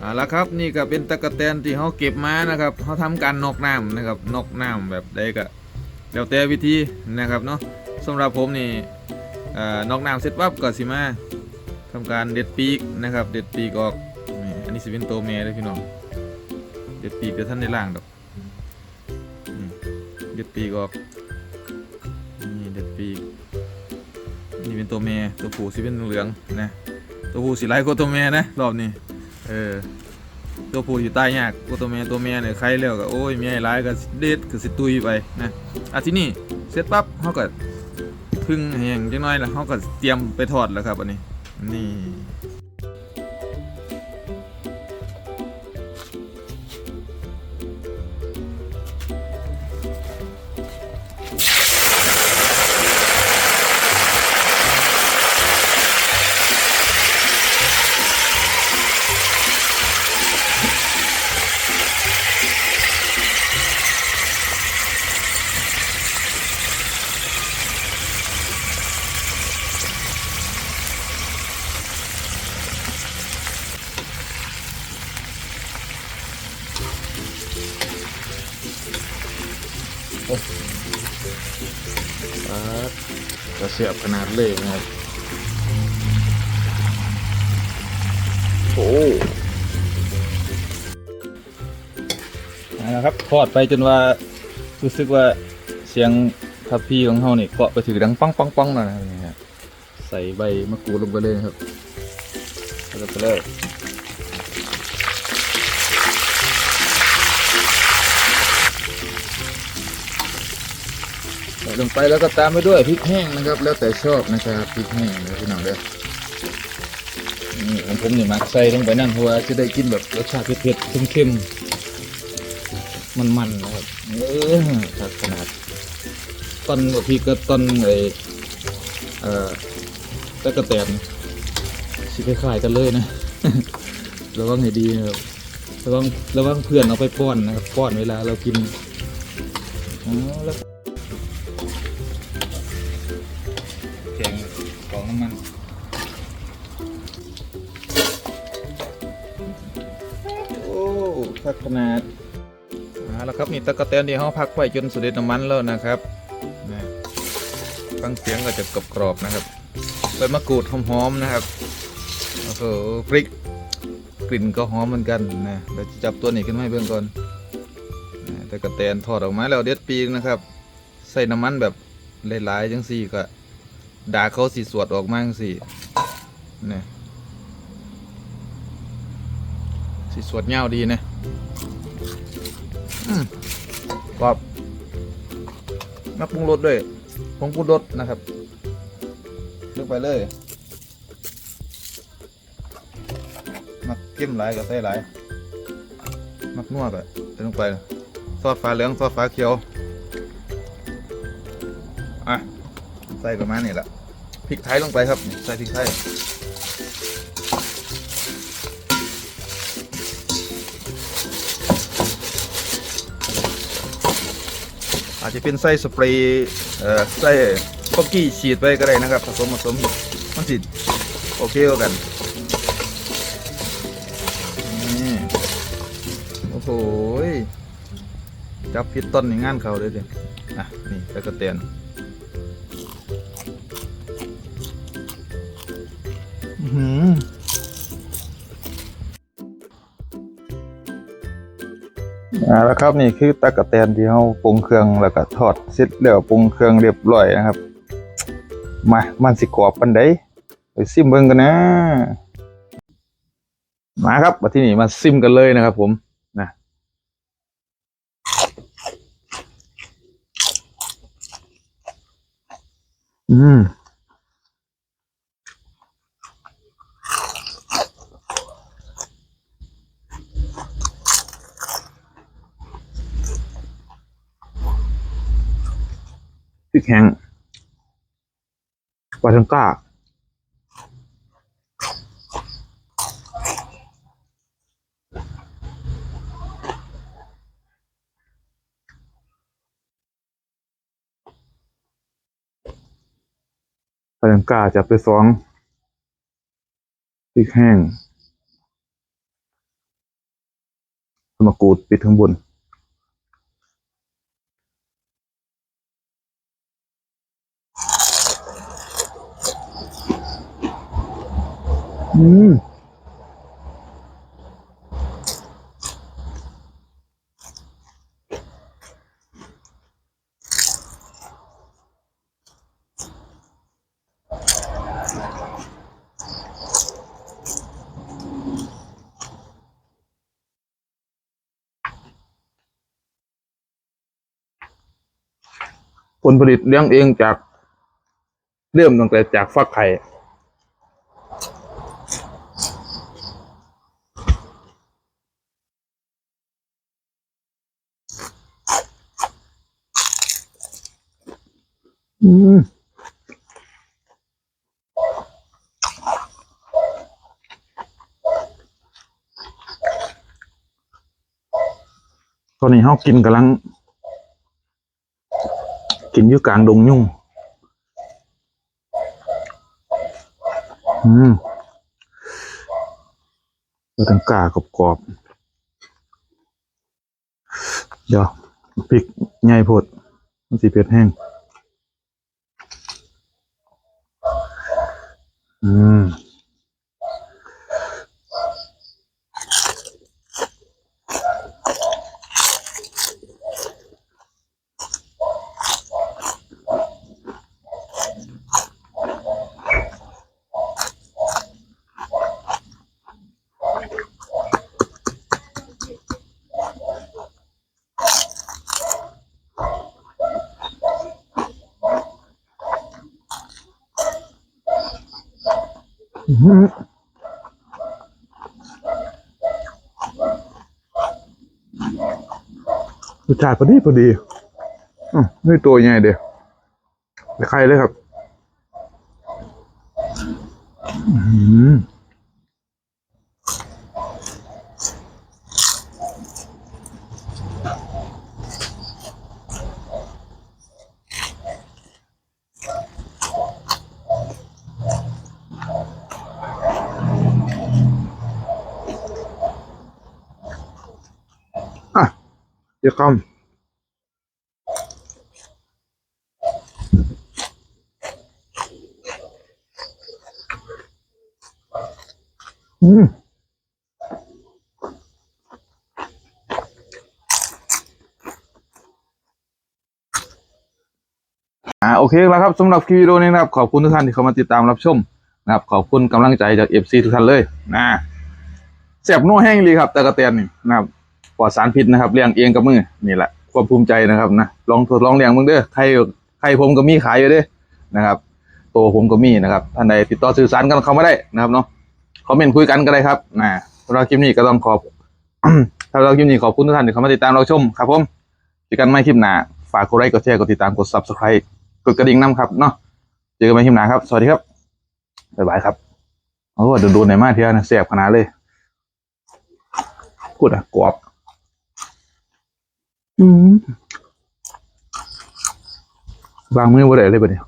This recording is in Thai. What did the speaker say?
เอาล้วครับนี่ก็เป็นตะกะแตนที่เขาเก็บมานะครับเขาทำการนอกน้ำนะครับนอกน้ำแบบใดก็แล้วแต่วิธีนะครับเนาะสำหรับผมนี่นอกน้ำเสร็จปั๊บก็สิมา ทำการเด็ดปีกนะครับ เด็ดปีกออกอันนี้สิเป็นตัวเมียเลยพี่น้องเด็ดปีกเดี๋ยวท่านได้ล่างดอกเด็ดปีกออกนี่เด็ดปีกนี่เป็นตัวเมียตัวผู้สิเป็นเหลืองนะตัวผู้สิไล่กว่าตัวเมียนะรอบนี้เออตัวผู้อยู่ใต้ยากกว่าตัวเมียตัวเมียเนี่ยใครเลี้ยวก็โอ้ยเมียร้ายก็เด็ดก็สิตุยไปนะอะที่นี่เสร็จปั๊บเขาก็พึ่งแห้งจังน้อยแล้วเขาก็เตรียมไปทอดแล้วครับอันนี้ นี่ เสียบขนาดเล็กนะครับโอ้นะครับทอดไปจนว่ารู้สึกว่าเสียงทัพพี่ของเขาเนี่ยเกาะไปถือดังปังปังปังหน่อยนะครับนี่ครับใส่ใบมะกรูดลงไปเลยนะครับแล้วก็ไปเลย ลงไปแล้วก็ตามไปด้วยพริกแห้งนะครับ แล้วแต่ชอบนะครับพริกแห้งนะพี่น้องเด้อนี่ของผมนี่มักใส่ลงไปนั่นเพราะว่าจะได้กินแบบรสชาติเผ็ดๆเค็มๆมันๆนะครับเออครับขนาดต้นบพริกก็ต้นไอเอ่อตะกะแตนสิคล้ายๆกันเลยนะระวังให้ดีนะครับระวังระวังเพื่อนเอาไปป้อนนะครับป้อนเวลาเรากินอ๋อแล้ว พักขนาดเอาละครับนี่ตะกะแตนที่เขาพักไว้จนสุดเด็ดน้ำมันแล้วนะครับนะฟังเสียงก็จะกรอบๆนะครับใบมะกรูดหอมๆนะครับโอ้โหพริกกลิ่นก็หอมเหมือนกันนะเดี๋ยวจะจับตัวนี้ขึ้นมาให้เบื้องก่อนตะกะแตนทอดออกมาแล้วเด็ดปีกนะครับใส่น้ำมันแบบหลายๆจังสี่ก็ด่าเขาสีสวดออกมาจังสิเนี่สีสวดเงาดีนะ กรอบมาปรุงรสด้วยผงปรุงรสนะครับเลือกไปเลยมักเข้มหลายกับใส่หลายมักนวดอะใส่ลงไปซอสฟ้าเหลืองซอสฟ้าเขียวอะใส่ประมาณนี้แหละพริกไทยลงไปครับ ใส่พริกไทย อาจจะเป็นไส้สเปรย์ไส้ป๊อกกี้ฉีดไปก็ได้นะครับ ผสมผสมมันสิโอเคกันนี่โอ้โหจับพิษต้นในงานเขาเลยเด็อะนี่ตะกะเตียนอื้อ อ่าแล้วครับนี่คือตะกะแตนที่เราปรุงเครื่องแล้วก็ทอดเสร็จแล้วปรุงเครื่องเรียบร้อยนะครับ มามันสิกรอบปันไดไปซิมเบิ่งกันนะมาครับมาที่นี่มาซิมกันเลยนะครับ ผมนะอืม แห้งวาทังก้าปาลังกาจับไปสองพริกแห้งสมกูดปิดข้างบน อืมผลผลิตเลี้ยงเองจากเริ่มตั้งแต่จากฟักไข่ อืมตอนนี้เฮากินกำลัง กินอยู่กลางดงยุ่ง อืมเราต้องกากรอบเดี๋ยวพริกใหญ่โพดมันสีเผ็ดแห้ง หือรสชาติพอดีพอดีอืมนี่ตัวใหญ่เดียวใครเลยครับ อืม เดี๋ยวคำอืมอ่าโอเคแล้วครับสำหรับคลิปวิดีโอนี้นะครับขอบคุณทุกท่านที่เข้ามาติดตามรับชมนะครับ ขอบคุณกำลังใจจากเอฟซีทุกท่านเลยนะแสบนัวแห้งเลยครับตะกะเตียนนี่นะครับ ปลอดสารพิษนะครับเลี้ยงเองกับมือนี่แหละความภูมิใจนะครับนะลองทดลองเลี้ยงมึงเด้อใครใครผมก็มีขายอยู่เด้อนะครับตัวผมก็มีนะครับท่านใดติดต่อสื่อสารกันเข้ามาได้นะครับเนาะคอมเมนต์คุยกันก็ได้ครับนะสำหรับคลิปนี้ก็ต้องขอบสำหรับคลิปนี้ขอบคุณทุกท่านที่เข้ามาติดตามเราชมครับผมเจอกันไม่คลิปหน้าฝากกดไลค์กดแชร์กดติดตามกด subscribe กดกระดิ่งน้ำครับเนาะเจอกันใหม่คลิปหน้าครับ สวัสดีครับบ๊ายบายครับโอ้โดนโดนไหนมาเทียนะเสียบขนาดเลยกูดอะกรอบ อืมวางมือบ่ได้เลยปะเนี่ย